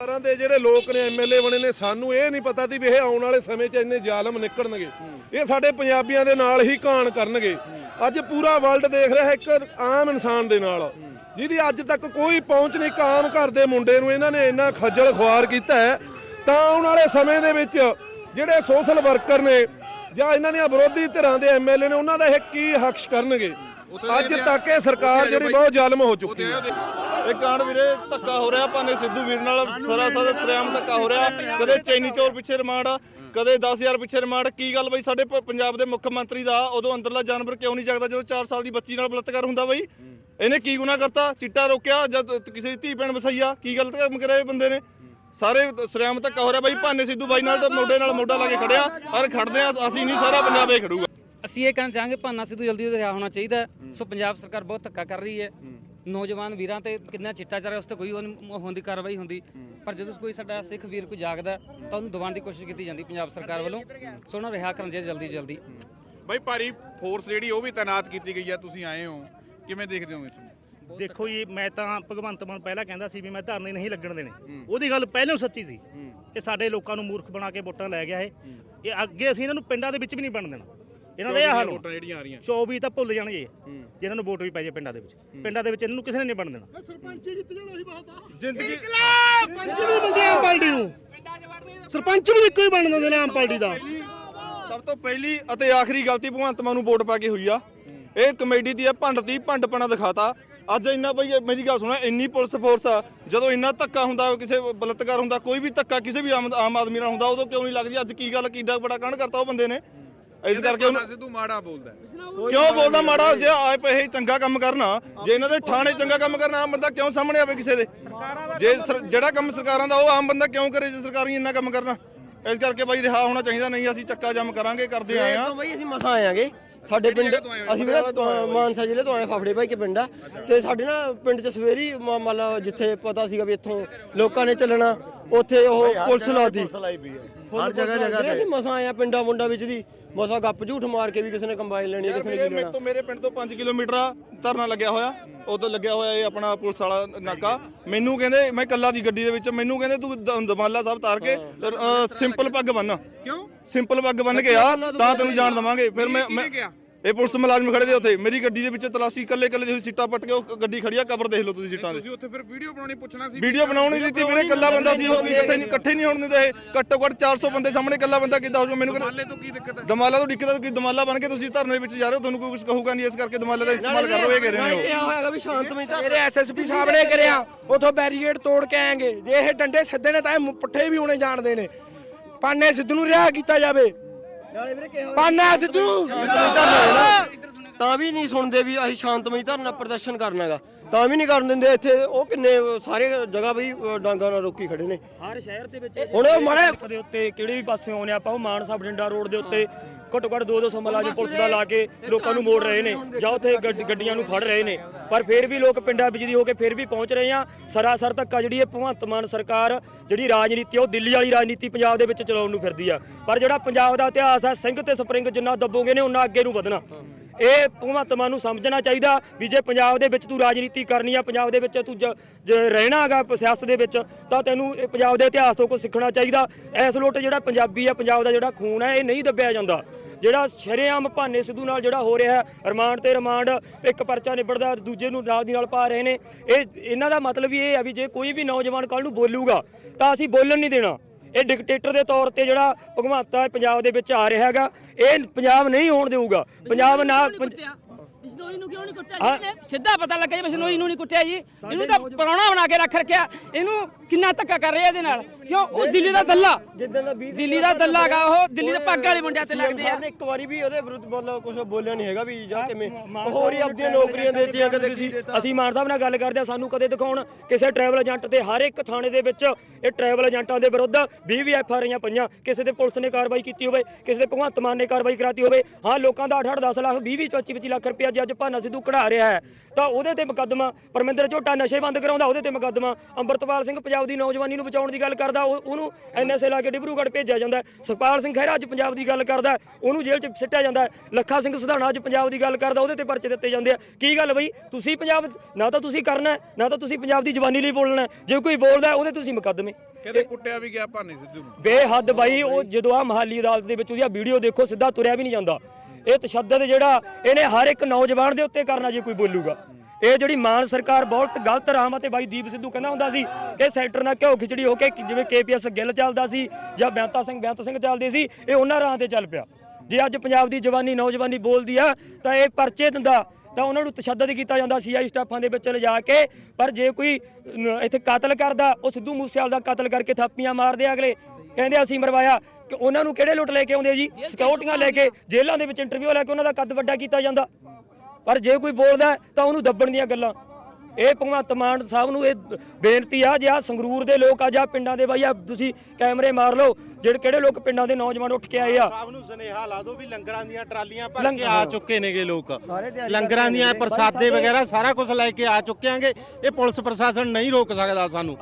ਸਰਕਾਰਾਂ ਦੇ ਜਿਹੜੇ ਲੋਕ ਨੇ ਐਮਐਲਏ ਬਣੇ ਨੇ ਸਾਨੂੰ ਇਹ ਨਹੀਂ ਪਤਾ ਸੀ ਵੀ ਇਹ ਆਉਣ ਵਾਲੇ ਸਮੇਂ 'ਚ ਇੰਨੇ ਜ਼ਾਲਮ ਨਿਕਲਣਗੇ। ਇਹ ਸਾਡੇ ਪੰਜਾਬੀਆਂ ਦੇ ਨਾਲ ਹੀ ਕਾਣ ਕਰਨਗੇ। ਅੱਜ ਪੂਰਾ ਵਰਲਡ ਦੇਖ ਰਿਹਾ ਇੱਕ ਆਮ ਇਨਸਾਨ ਦੇ ਨਾਲ। ਜਿਹਦੀ ਅੱਜ ਤੱਕ ਕੋਈ ਪਹੁੰਚ ਨਹੀਂ ਇੱਕ ਆਮ ਘਰ ਦੇ ਮੁੰਡੇ ਨੂੰ ਇਹਨਾਂ ਨੇ ਇੰਨਾ ਖੱਜਲ ਖੁਆਰ ਕੀਤਾ ਹੈ ਤਾਂ ਆਉਣ ਵਾਲੇ ਸਮੇਂ ਦੇ ਵਿੱਚ ਜਿਹੜੇ ਸੋਸ਼ਲ ਵਰਕਰ ਨੇ ਜਾਂ ਇਹਨਾਂ ਦੀਆਂ ਵਿਰੋਧੀ ਧਿਰਾਂ ਦੇ ਐਮਐਲਏ ਨੇ ਉਹਨਾਂ ਦਾ ਇਹ ਕੀ ਹਕਸ਼ ਕਰਨਗੇ? ਅੱਜ ਤੱਕ ਇਹ ਸਰਕਾਰ ਜਿਹੜੀ ਬਹੁਤ ਜ਼ਾਲਮ ਹੋ ਚੁੱਕੀ ਹੈ। ਇਹ ਕਾਂਡ ਵੀਰੇ ਧੱਕਾ ਹੋ ਰਿਹਾ, ਭਾਨੇ ਸਿੱਧੂ ਵੀਰ ਨਾਲ ਸਰਾਸਰ ਸਰਿਆਮ ਧੱਕਾ ਹੋ ਰਿਹਾ। ਕਦੇ ਚੈਨੀ ਚੋਰ ਪਿੱਛੇ ਰਿਮਾਂਡ, ਕਦੇ 10000 ਪਿੱਛੇ ਰਿਮਾਂਡ। ਕੀ ਗੱਲ ਬਈ, ਸਾਡੇ ਪੰਜਾਬ ਦੇ ਮੁੱਖ ਮੰਤਰੀ ਦਾ ਉਦੋਂ ਅੰਦਰਲਾ ਜਾਨਵਰ ਕਿਉਂ ਨਹੀਂ ਜਗਦਾ, ਜਦੋਂ 4 ਸਾਲ ਦੀ ਬੱਚੀ ਨਾਲ ਬਲਾਤਕਾਰ ਹੁੰਦਾ ਬਈ? ਇਹਨੇ ਕੀ ਗੁਨਾਹ ਕਰਤਾ? ਚਿੱਟਾ ਰੋਕਿਆ, ਜਦ ਕਿਸੇ ਦੀ ਧੀ ਭੈਣ ਵਸਈਆ। ਕੀ ਗਲਤ ਕੰਮ ਕਰਿਆ ਇਹ ਬੰਦੇ ਨੇ? ਸਾਰੇ ਸਰਿਆਮ ਧੱਕਾ ਹੋ ਰਿਹਾ ਬਈ, ਭਾਨੇ ਸਿੱਧੂ ਬਾਈ ਨਾਲ ਤਾਂ ਮੋਢੇ ਨਾਲ ਮੋਢਾ ਲਾ ਕੇ ਖੜਿਆ। ਔਰ ਖੜਦੇ ਆ ਅਸੀਂ ਨਹੀਂ, ਸਾਰਾ ਪੰਜਾਬ ਇਹ ਖੜੂਗਾ। ਅਸੀਂ ਇਹ ਕਹਿਣਾ ਚਾਹਾਂਗੇ, ਭਾਨਾ ਸਿੱਧੂ ਜਲਦੀ ਤੋਂ ਰਿਹਾ ਹੋਣਾ ਚਾਹੀਦਾ। ਸੋ ਪੰਜਾਬ ਸਰਕਾਰ ਬਹੁਤ ਧੱਕਾ ਕਰ ਰਹੀ ਹੈ। ਨੌਜਵਾਨ ਵੀਰਾਂ ਤੇ ਕਿੰਨਾ ਚਿੱਟਾ ਚੱਲ ਰਿਹਾ ਉਸ ਤੇ ਕੋਈ ਉਹ- ਹੋਣ ਦੀ ਕਾਰਵਾਈ ਹੁੰਦੀ। ਪਰ ਜਦੋਂ ਕੋਈ ਸਾਡਾ ਸਿੱਖ ਵੀਰ ਕੋਈ ਜਾਗਦਾ ਤਾਂ ਉਹਨੂੰ ਦਬਾਉਣ ਦੀ ਕੋਸ਼ਿਸ਼ ਕੀਤੀ ਜਾਂਦੀ ਪੰਜਾਬ ਸਰਕਾਰ ਵੱਲੋਂ। ਸੋ ਉਹਨਾਂ ਨੂੰ ਰਿਹਾ ਕਰਨ ਚਾਹੀਦਾ ਜਲਦੀ ਜਲਦੀ। ਬਈ ਭਾਰੀ ਫੋਰਸ ਜਿਹੜੀ ਉਹ ਵੀ ਤਾਇਨਾਤ ਕੀਤੀ ਗਈ ਹੈ ਤੁਸੀਂ ਆਏ ਹੋ। ਕਿਵੇਂ ਦੇਖਦੇ ਹੋ ਇਸ ਨੂੰ? ਦੇਖੋ ਜੀ ਮੈਂ ਤਾਂ ਭਗਵੰਤ ਮਾਨ ਪਹਿਲਾਂ ਕਹਿੰਦਾ ਸੀ ਵੀ ਮੈਂ ਧਰਨੇ ਨਹੀਂ ਲੱਗਣ ਦੇਣੇ। ਉਹਦੀ ਗੱਲ ਪਹਿਲਾਂ ਸੱਚੀ ਸੀ। ਇਹ ਸਾਡੇ ਲੋਕਾਂ ਨੂੰ ਮੂਰਖ ਬਣਾ ਕੇ ਵੋਟਾਂ ਲੈ ਗਿਆ ਇਹ। ਇਹ ਅੱਗੇ ਅਸੀਂ ਇਹਨਾਂ ਨੂੰ ਪਿੰਡਾਂ ਦੇ ਵਿੱਚ ਵੀ ਨਹੀਂ ਬਣ ਦੇਣਾ। ਇਹਨਾਂ ਦਾ ਇਹ ਹਾਲ ਵੋਟਾਂ ਜਿਹੜੀਆਂ ਆ ਰਹੀਆਂ। 24 ਤਾਂ ਭੁੱਲ ਜਾਣਗੇ। ਇਹ, ਜਿਹਨਾਂ ਨੂੰ ਵੋਟ ਵੀ ਪੈ ਜਾਏ ਪਿੰਡਾਂ ਦੇ ਵਿੱਚ। ਪਿੰਡਾਂ ਦੇ ਵਿੱਚ ਇਹਨਾਂ ਨੂੰ ਕਿਸੇ ਨੇ ਨਹੀਂ ਬਣ ਦੇਣਾ। ਜ਼ਿੰਦਗੀ ਸਰਪੰਚ ਵੀ ਬੰਦੇ ਆਮ ਪਾਰਟੀ ਨੂੰ। ਸਰਪੰਚ ਵੀ ਇੱਕੋ ਹੀ ਬਣ ਦਿੰਦੇ ਨੇ ਆਮ ਪਾਰਟੀ ਦਾ। ਸਭ ਤੋਂ ਪਹਿਲੀ ਅਤੇ ਆਖਰੀ ਗਲਤੀ ਭਗਵੰਤ ਮਾਨ ਨੂੰ ਵੋਟ ਪਾ ਕੇ ਹੋਈ ਆ। ਇਹ ਕਮੇਡੀ ਦੀ ਆ ਭੰਡ ਦੀ ਭੰਡਪਣਾ ਦਿਖਾਤਾ। ਅੱਜ ਇੰਨਾ ਬਈ ਇਹ ਮੇਰੀ ਗੱਲ ਸੁਣੋ ਇੰਨੀ ਪੁਲਿਸ ਫੋਰਸ ਆ ਜਦੋਂ ਇੰਨਾ ਧੱਕਾ ਹੁੰਦਾ ਕਿਸੇ ਬਲਤਕਾਰ ਹੁੰਦਾ ਕੋਈ ਵੀ ਧੱਕਾ ਕਿਸੇ ਵੀ ਆਮ ਆਮ ਆਦਮੀ ਨਾਲ ਹੁੰਦਾ ਉਦੋਂ ਕਿਉਂ ਨਹੀਂ ਲੱਗਦੀ? ਅੱਜ ਕੀ ਗੱਲ ਕਿੱਡਾ ਬੜਾ ਕਾਂਡ ਕਰਤਾ ਉਹ ਬੰਦੇ ਨੇ। ਇਸ ਕਰਕੇ ਉਹਨੂੰ ਸਿੱਧੂ ਮਾੜਾ ਬੋਲਦਾ। ਕਿਉਂ ਬੋਲਦਾ ਮਾੜਾ? ਜੇ ਆਏ ਪਏ ਇਹ ਚੰਗਾ ਕੰਮ ਕਰਨਾ ਜੇ ਇਹਨਾਂ ਦੇ ਥਾਣੇ ਚੰਗਾ ਕੰਮ ਕਰਨਾ ਆਮ ਬੰਦਾ ਕਿਉਂ ਸਾਹਮਣੇ ਆਵੇ ਕਿਸੇ ਦੇ? ਜੇ ਜਿਹੜਾ ਕੰਮ ਸਰਕਾਰਾਂ ਦਾ ਉਹ ਆਮ ਬੰਦਾ ਕਿਉਂ ਕਰੇ ਜੇ ਸਰਕਾਰੀ ਇੰਨਾ ਕੰਮ ਕਰਨਾ? ਇਸ ਕਰਕੇ ਬਾਈ ਰਿਹਾ ਹੋਣਾ ਚਾਹੀਦਾ ਨਹੀਂ ਅਸੀਂ ਚੱਕਾ ਜੰਮ ਕਰਾਂਗੇ ਕਰਦੇ ਆਏ ਆ ਬਈ ਅਸੀਂ ਮਸਾਂ ਆਏਾਂਗੇ ਸਾਡੇ ਪਿੰਡ ਅਸੀਂ ਵੀ ਮਾਨਸਾ ਜ਼ਿਲ੍ਹੇ ਤੋਂ ਆਏ ਫਾਫੜੇ ਭਾਈ ਕੇ ਪਿੰਡ ਆ। ਤੇ ਸਾਡੇ ਨਾ ਪਿੰਡ ਚ ਸਵੇਰੀ ਮਤਲਬ ਜਿੱਥੇ ਪਤਾ ਸੀਗਾ ਵੀ ਇੱਥੋਂ ਲੋਕਾਂ ਨੇ ਚੱਲਣਾ। ਉੱਥੇ ਉਹ ਪੁਲਿਸ ਲਾਤੀ ਹਰ ਜਗ੍ਹਾ ਜਗ੍ਹਾ ਤੇ। ਅਸੀਂ ਮਸਾਂ ਆਏ ਆ ਪਿੰਡਾਂ ਮੁੰਡਾ ਵਿੱਚ ਦੀ। ਮਸਾਂ ਗੱਪ ਝੂਠ ਮਾਰ ਕੇ ਵੀ ਕਿਸੇ ਨੇ ਕੰਬਾਈਨ ਲੈਣੀ ਹੈ ਕਿਸੇ ਨੇ ਮੇਰੇ ਤੋਂ ਮੇਰੇ ਪਿੰਡ ਤੋਂ 5 ਕਿਲੋਮੀਟਰ ਆ ਧਰਨਾ ਲੱਗਿਆ ਹੋਇਆ। ਉਦੋਂ ਲੱਗਿਆ ਹੋਇਆ ਇਹ ਆਪਣਾ ਪੁਲਿਸ ਵਾਲਾ ਨਾਕਾ। ਮੈਨੂੰ ਕਹਿੰਦੇ ਮੈਂ ਕੱਲਾ ਦੀ ਗੱਡੀ ਦੇ ਵਿੱਚ ਮੈਨੂੰ ਕਹਿੰਦੇ ਤੂੰ ਦਮਾਲਾ ਸਾਹਿਬ ਤਾਰ ਕੇ ਸਿੰਪਲ ਪੱਗ ਬੰਨ। ਕਿਉਂ? ਸਿੰਪਲ ਪੱਗ ਬੰਨ ਕੇ ਆ ਤਾਂ ਤੈਨੂੰ ਜਾਣ ਦਵਾਂਗੇ। ਫਿਰ ਮੈਂ ਮੈਂ- ਗਿਆ? ਇਹ ਪੁਲਿਸ ਮੁਲਾਜ਼ਮ ਖੜੇ ਦੇ ਉੱਥੇ। ਮੇਰੀ ਗੱਡੀ ਦੇ ਵਿੱਚ ਤਲਾਸ਼ੀ ਕੱਲੇ ਕੱਲੇ ਦੀ ਸੀਟਾਂ ਪੱਟ ਕੇ ਉਹ ਗੱਡੀ ਖੜੀ ਆ ਕਬਰ ਦੇਖ ਲਓ ਤੁਸੀਂ ਸੀਟਾਂ ਦੇ। ਤੁਸੀਂ ਉੱਥੇ ਫਿਰ ਵੀਡੀਓ ਬਣਾਉਣੀ ਪੁੱਛਣਾ ਸੀ ਵੀਡੀਓ ਬਣਾਉਣ ਦਿੱਤੀ ਵੀਰੇ ਕੱਲਾ ਬੰਦਾ ਸੀ ਉਹ ਵੀ ਇਕੱਠੇ ਨਹੀਂ ਇਕੱਠੇ ਨਹੀਂ ਹੋਣ ਦਿੰਦੇ ਇਹ। ਘੱਟੋ ਘੱਟ 400 ਬੰਦੇ ਸਾਹਮਣੇ ਕੱਲਾ ਬੰਦਾ ਕਿੱਦਾਂ ਹੋ ਜਾਊ ਮੈਨੂੰ ਹਾਲੇ ਤੋਂ ਕੀ ਦਿੱਕਤ ਹੈ? ਦਮਾਲਾ ਤੋਂ ਡਿੱਕਦਾ ਕਿ ਦਮਾਲਾ ਬਣ ਕੇ ਤੁਸੀਂ ਧਰਨੇ ਵਿੱਚ ਜਾ ਰਹੇ ਹੋ ਤੁਹਾਨੂੰ ਕੋਈ ਕੁਝ ਕਹੂਗਾ ਨਹੀਂ ਇਸ ਕਰਕੇ ਦਮਾਲੇ ਦਾ ਇਸਤੇਮਾਲ ਕਰ ਰਹੇ ਹੋ ਇਹ ਕਹਿ ਰਹੇ ਨੇ ਉਹ। ਇਹ ਹੋਏਗਾ ਵੀ ਸ਼ਾਂਤਮਈ ਤਾਂ ਮੇਰੇ ਐਸਐਸਪੀ ਸਾਹਿਬ ਨੇ ਕਰਿਆ ਉਥੋਂ ਬੈਰੀਕੇਡ ਤੋੜ ਕੇ ਆਏਗੇ। ਜੇ ਇਹ ਡੰਡੇ ਸਿੱਧੇ ਨੇ ਤਾਂ ਇਹ ਪੁੱਠੇ ਵੀ ਹੋਣੇ ਜਾਣਦੇ ਨੇ। ਪਾਨੇ ਸਿੱਧੂ ਨੂੰ ਰਿਹਾ ਕੀਤਾ ਜਾਵੇ। ਨਾਲੇ ਵੀਰੇ ਕਿਹਾ ਪਾਨਾ ਸਿੱਧੂ। ਤਾਂ ਵੀ ਨਹੀਂ ਸੁਣਦੇ ਵੀ ਅਸੀਂ ਸ਼ਾਂਤਮਈ ਧਰਨਾ ਪ੍ਰਦਰਸ਼ਨ ਕਰਨਾਗਾ ਤਾਂ ਵੀ ਨਹੀਂ ਕਰਨ ਦਿੰਦੇ ਇੱਥੇ ਉਹ ਕਿੰਨੇ ਸਾਰੇ ਜਗ੍ਹਾ ਬਈ ਡਾਂਗਾਂ ਨਾਲ ਰੋਕੀ ਖੜੇ ਨੇ। ਹਰ ਸ਼ਹਿਰ ਦੇ ਵਿੱਚ ਹੁਣ ਉਹ ਮਾੜੇ ਦੇ ਉੱਤੇ ਕਿਹੜੇ ਵੀ ਪਾਸੇ ਆਉਨੇ ਆਪਾਂ ਉਹ ਮਾਨਸਾ ਬਠਿੰਡਾ ਰੋਡ ਦੇ ਉੱਤੇ ਘੱਟੋ ਘੱਟ 2-200 ਮੁਲਾਜ਼ਮ ਪੁਲਿਸ ਦਾ ਲਾ ਕੇ ਲੋਕਾਂ ਨੂੰ ਮੋੜ ਰਹੇ ਨੇ ਜਾਂ ਉੱਥੇ ਗੱਡ- ਗੱਡੀਆਂ ਨੂੰ ਫੜ ਰਹੇ ਨੇ। ਪਰ ਫਿਰ ਵੀ ਲੋਕ ਪਿੰਡਾਂ ਵਿੱਚ ਦੀ ਹੋ ਕੇ ਫਿਰ ਵੀ ਪਹੁੰਚ ਰਹੇ ਆ। ਸਰਾਸਰ ਧੱਕਾ ਜਿਹੜੀ ਇਹ ਭਗਵੰਤ ਮਾਨ ਸਰਕਾਰ ਜਿਹੜੀ ਰਾਜਨੀਤੀ ਉਹ ਦਿੱਲੀ ਵਾਲੀ ਰਾਜਨੀਤੀ ਪੰਜਾਬ ਦੇ ਵਿੱਚ ਚਲਾਉਣ ਨੂੰ ਫਿਰਦੀ ਆ। ਪਰ ਜਿਹੜਾ ਪੰਜਾਬ ਦਾ ਇਤਿਹਾਸ ਆ ਸਿੰਘ ਤੇ ਸਪਰਿੰਗ ਜਿੰਨਾ ਦੱਬੋਗੇ ਨੇ ਉਹਨਾਂ ਅੱਗੇ ਨੂੰ ਵਧਣਾ। ਇਹ ਭਗਵੰਤ ਮਾਨ ਨੂੰ ਸਮਝਣਾ ਚਾਹੀਦਾ ਵੀ ਜੇ ਪੰਜਾਬ ਦੇ ਵਿੱਚ ਤੂੰ ਰਾਜਨੀਤੀ ਕਰਨੀ ਆ, ਪੰਜਾਬ ਦੇ ਵਿੱਚ ਤੂੰ ਜ- ਜੇ ਰਹਿਣਾ ਹੈਗਾ ਸਿਆਸਤ ਦੇ ਵਿੱਚ, ਤਾਂ ਤੈਨੂੰ ਇਹ ਪੰਜਾਬ ਦੇ ਇਤਿਹਾਸ ਤੋਂ ਕੁਝ ਸਿੱਖਣਾ ਚਾਹੀਦਾ। ਐਸ ਲੋਟ ਜਿਹੜਾ ਪੰਜਾਬੀ ਆ, ਪੰਜਾਬ ਦਾ ਜਿਹੜਾ ਖੂਨ ਹੈ ਇਹ ਨਹੀਂ ਦੱਬਿਆ ਜਾਂਦਾ। ਜਿਹੜਾ ਸ਼ਰੇਆਮ ਭਾਨੇ ਸਿੱਧੂ ਨਾਲ ਜਿਹੜਾ ਹੋ ਰਿਹਾ ਹੈ, ਰਿਮਾਂਡ ਤੇ ਰਿਮਾਂਡ, ਇੱਕ ਪਰਚਾ ਨਿਬੜਦਾ, ਦੂਜੇ ਨੂੰ ਨਾਲ ਦੀ ਨਾਲ ਪਾ ਰਹੇ ਨੇ, ਇਹ, ਇਹਨਾਂ ਦਾ ਮਤਲਬ ਇਹ ਹੈ ਵੀ ਜੇ ਕੋਈ ਵੀ ਨੌਜਵਾਨ ਕੱਲ ਨੂੰ ਬੋਲੂਗਾ, ਤਾਂ ਅਸੀਂ ਬੋਲਣ ਨਹੀਂ ਦੇਣਾ। ਇਹ ਡਿਕਟੇਟਰ ਦੇ ਤੌਰ ਤੇ ਜਿਹੜਾ ਭਗਵੰਤ ਪੰਜਾਬ ਦੇ ਵਿੱਚ ਆ ਰਿਹਾ ਹੈਗਾ ਇਹ ਪੰਜਾਬ ਨਹੀਂ ਹੋਣ ਦੇਊਗਾ। ਪੰਜਾਬ ਪੰਜ- ਬਿਸ਼ਨੋਈ ਨੂੰ ਕਿਉਂ ਨਹੀਂ ਕੁੱਟਿਆ? ਹਾਂ। ਜੀ ਨੇ ਸਿੱਧਾ ਪਤਾ ਲੱਗਾ ਜੀ ਬਿਸ਼ਨੋਈ ਨੂੰ ਨਹੀਂ ਕੁੱਟਿਆ ਜੀ। ਇਹਨੂੰ ਤਾਂ ਪਰੌਣਾ ਬਣਾ ਕੇ ਰੱਖ ਰੱਖਿਆ। ਇਹਨੂੰ ਕਿੰਨਾ ਧੱਕਾ ਕਰ ਰਿਹਾ ਇਹਦੇ ਨਾਲ? ਕਿਉਂ? ਉਹ ਦਿੱਲੀ ਦਾ ਦੱਲਾ। ਜਿੱਦਾਂ ਦਾ 20 ਦਿੱਲੀ ਦਾ ਦੱਲਾ ਹੈਗਾ ਉਹ ਦਿੱਲੀ ਦੇ ਪੱਗ ਵਾਲੇ ਮੁੰਡਿਆਂ ਤੇ ਲੱਗਦੇ ਆ। ਨੇ ਇੱਕ ਵਾਰੀ ਵੀ ਉਹਦੇ ਵਿਰੁੱਧ ਮਤਲਬ ਕੁਝ ਬੋਲਿਆ ਨਹੀਂ ਹੈਗਾ ਵੀ ਜਾਂ ਕਿਵੇਂ। ਹੋਰ ਹੀ ਆਪਣੀਆਂ ਨੌਕਰੀਆਂ ਦੇਤੀਆਂ ਕਦੇ ਕਿਸੇ ਅਸੀਂ ਮਾਨ ਸਾਹਿਬ ਨਾਲ ਗੱਲ ਕਰਦੇ ਆ ਸਾਨੂੰ ਕਦੇ ਦਿਖਾਉਣ ਕਿਸੇ ਟਰੈਵਲ ਏਜੰਟ ਤੇ। ਹਰ ਇੱਕ ਥਾਣੇ ਦੇ ਵਿੱਚ ਇਹ ਟਰੈਵਲ ਏਜੰਟਾਂ ਦੇ ਵਿਰੁੱਧ 20 ਵੀ ਐਫ ਆਈਆਂ ਪਈਆਂ। ਕਿਸੇ ਤੇ ਪੁਲਿਸ ਨੇ ਕਾਰਵਾਈ ਕੀਤੀ ਹੋਵੇ ਕਿਸੇ ਤੇ ਭਗਵੰਤ ਮਾਨ ਨੇ ਕਾਰਵਾਈ ਕਰਾਤੀ ਹੋਵੇ। ਹਾਂ ਲੋਕਾਂ ਦਾ 8-8 10 ਲੱਖ 20 25 25 ਲੱਖ ਰੁਪਇਆ ਜੇ ਅੱਜ ਅੱਜ ਭਾਨਾ ਸਿੱਧੂ ਕਢਾ ਰਿਹਾ ਹੈ ਤਾਂ ਉਹਦੇ ਤੇ ਮੁਕੱਦਮਾ ਪਰਮਿੰਦਰ ਝੋਟਾ ਨਸ਼ੇ ਬੰਦ ਕਰਾਉਂਦਾ ਉਹਦੇ ਤੇ ਮੁਕੱਦਮਾ ਅੰਮ੍ਰਿਤਪਾਲ ਸਿੰਘ ਪੰਜਾਬ ਦੀ ਨੌਜਵਾਨੀ ਨੂੰ ਬਚਾਉਣ ਦੀ ਗੱਲ ਕਰਦਾ ਉਹ- ਉਹਨੂੰ ਐਨਐਸਏ ਲਾ ਕੇ ਡਿਬਰੂਗੜ੍ਹ ਭੇਜਿਆ ਜਾਂਦਾ। ਸੁਖਪਾਲ ਸਿੰਘ ਖਹਿਰਾ ਅੱਜ ਪੰਜਾਬ ਦੀ ਗੱਲ ਕਰਦਾ ਉਹਨੂੰ ਜੇਲ੍ਹ 'ਚ ਸਿੱਟਿਆ ਜਾਂਦਾ। ਲੱਖਾ ਸਿੰਘ ਸਿਧਾਣਾ ਅੱਜ ਪੰਜਾਬ ਦੀ ਗੱਲ ਕਰਦਾ ਉਹਦੇ ਤੇ ਪਰਚੇ ਦਿੱਤੇ ਜਾਂਦੇ ਆ ਕੀ ਗੱਲ ਬਈ ਤੁਸੀਂ ਪੰਜਾਬ ਨਾ ਤਾਂ ਤੁਸੀਂ ਕਰਨਾ ਨਾ ਤਾਂ ਤੁਸੀਂ ਪੰਜਾਬ ਦੀ ਜਵਾਨੀ ਲਈ ਬੋਲਣਾ। ਜੇ ਕੋਈ ਬੋਲਦਾ ਉਹਦੇ ਤੁਸੀਂ ਮੁਕੱਦਮੇ ਕਹਿੰਦੇ ਕੁੱਟਿਆ ਵੀ ਗਿਆ ਭਾਨੇ ਸਿੱਧੂ ਬੇਹੱਦ ਬਾਈ ਉਹ ਜਦੋਂ ਆ ਮਹਾਲੀ ਅਦਾਲਤ ਦੇ ਵਿੱਚ ਉਹਦੀ ਵੀਡੀਓ ਦੇਖੋ ਸਿੱਧਾ ਤੁਰਿਆ ਵੀ ਨਹੀਂ ਜਾਂਦਾ ਇਹ ਤਸ਼ੱਦਦ ਜਿਹੜਾ ਇਹਨੇ ਹਰ ਇੱਕ ਨੌਜਵਾਨ ਦੇ ਉੱਤੇ ਕਰਨਾ ਜੇ ਕੋਈ ਬੋਲੂਗਾ। ਇਹ ਜਿਹੜੀ ਮਾਨ ਸਰਕਾਰ ਬਹੁਤ ਗਲਤ ਰਾਮ ਅਤੇ ਬਾਈ ਦੀਪ ਸਿੱਧੂ ਕਹਿੰਦਾ ਹੁੰਦਾ ਸੀ ਕਿ ਸੈਂਟਰ ਨਾਲ ਘਿਓ ਖਿਚੜੀ ਹੋ ਕੇ ਜਿਵੇਂ ਕੇਪੀਐਸ ਗਿੱਲ ਚੱਲਦਾ ਸੀ ਜਾਂ ਬੈਂਤਾ ਸਿੰਘ, ਬੈਂਤ ਸਿੰਘ ਚੱਲਦੇ ਸੀ, ਇਹ ਉਹਨਾਂ ਰਾਹ ਤੇ ਚੱਲ ਪਿਆ। ਜੇ ਅੱਜ ਪੰਜਾਬ ਦੀ ਜਵਾਨੀ, ਨੌਜਵਾਨੀ ਬੋਲਦੀ ਆ, ਤਾਂ ਇਹ ਪਰਚੇ ਦਿੰਦਾ, ਤਾਂ ਉਹਨਾਂ ਨੂੰ ਤਸ਼ੱਦਦ ਕੀਤਾ ਜਾਂਦਾ ਸੀਆਈ ਸਟਾਫਾਂ ਦੇ ਵਿੱਚ ਲਿਜਾ ਕੇ, ਪਰ ਜੇ ਕੋਈ ਇੱਥੇ ਕਤਲ ਕਰਦਾ, ਉਹ ਸਿੱਧੂ ਮੂਸੇਵਾਲ ਦਾ ਕਤਲ ਕਰਕੇ ਥਾਪੀਆਂ ਮਾਰਦੇ ਅਗਲੇ। ਕਹਿੰਦੇ ਅਸੀਂ ਮਰਵਾਇਆ। ਕਿ ਉਹਨਾਂ ਨੂੰ ਕਿਹੜੇ ਲੁੱਟ ਲੈ ਕੇ ਆਉਂਦੇ ਜੀ? ਸਿਕਿਉਰਟੀਆਂ ਲੈ ਕੇ ਜੇਲ੍ਹਾਂ ਦੇ ਵਿੱਚ ਇੰਟਰਵਿਊ ਲੈ ਕੇ ਉਹਨਾਂ ਦਾ ਕੱਦ ਵੱਡਾ ਕੀਤਾ ਜਾਂਦਾ। ਪਰ ਜੇ ਕੋਈ ਬੋਲਦਾ ਤਾਂ ਉਹਨੂੰ ਦੱਬਣ ਦੀਆਂ ਗੱਲਾਂ। ਇਹ ਭਗਵੰਤ ਮਾਨ ਸਾਹਿਬ ਨੂੰ ਇਹ ਬੇਨਤੀ ਆ ਜੇ ਆ ਸੰਗਰੂਰ ਦੇ ਲੋਕ ਆ ਜਾਂ ਪਿੰਡਾਂ ਦੇ ਬਾਈ ਆ ਤੁਸੀਂ ਕੈਮਰੇ ਮਾਰ ਲਓ ਜਿਹੜੇ ਕਿਹੜੇ ਲੋਕ ਪਿੰਡਾਂ ਦੇ ਨੌਜਵਾਨ ਉੱਠ ਕੇ ਆਏ ਆ। ਸਾਹਿਬ ਨੂੰ ਸੁਨੇਹਾ ਲਾ ਦਿਓ ਵੀ ਲੰਗਰਾਂ ਦੀਆਂ ਟਰਾਲੀਆਂ ਭਰ ਕੇ ਆ ਚੁੱਕੇ ਨੇਗੇ ਲੋਕ। ਲੰਗਰਾਂ ਦੀਆਂ ਪ੍ਰਸਾਦੇ ਵਗੈਰਾ ਸਾਰਾ ਕੁਝ ਲੈ ਕੇ ਆ ਚੁੱਕੇ ਆਂਗੇ। ਇਹ ਪੁਲਿਸ ਪ੍ਰਸ਼ਾਸਨ ਨਹੀਂ ਰੋਕ ਸਕਦਾ ਸਾਨੂੰ।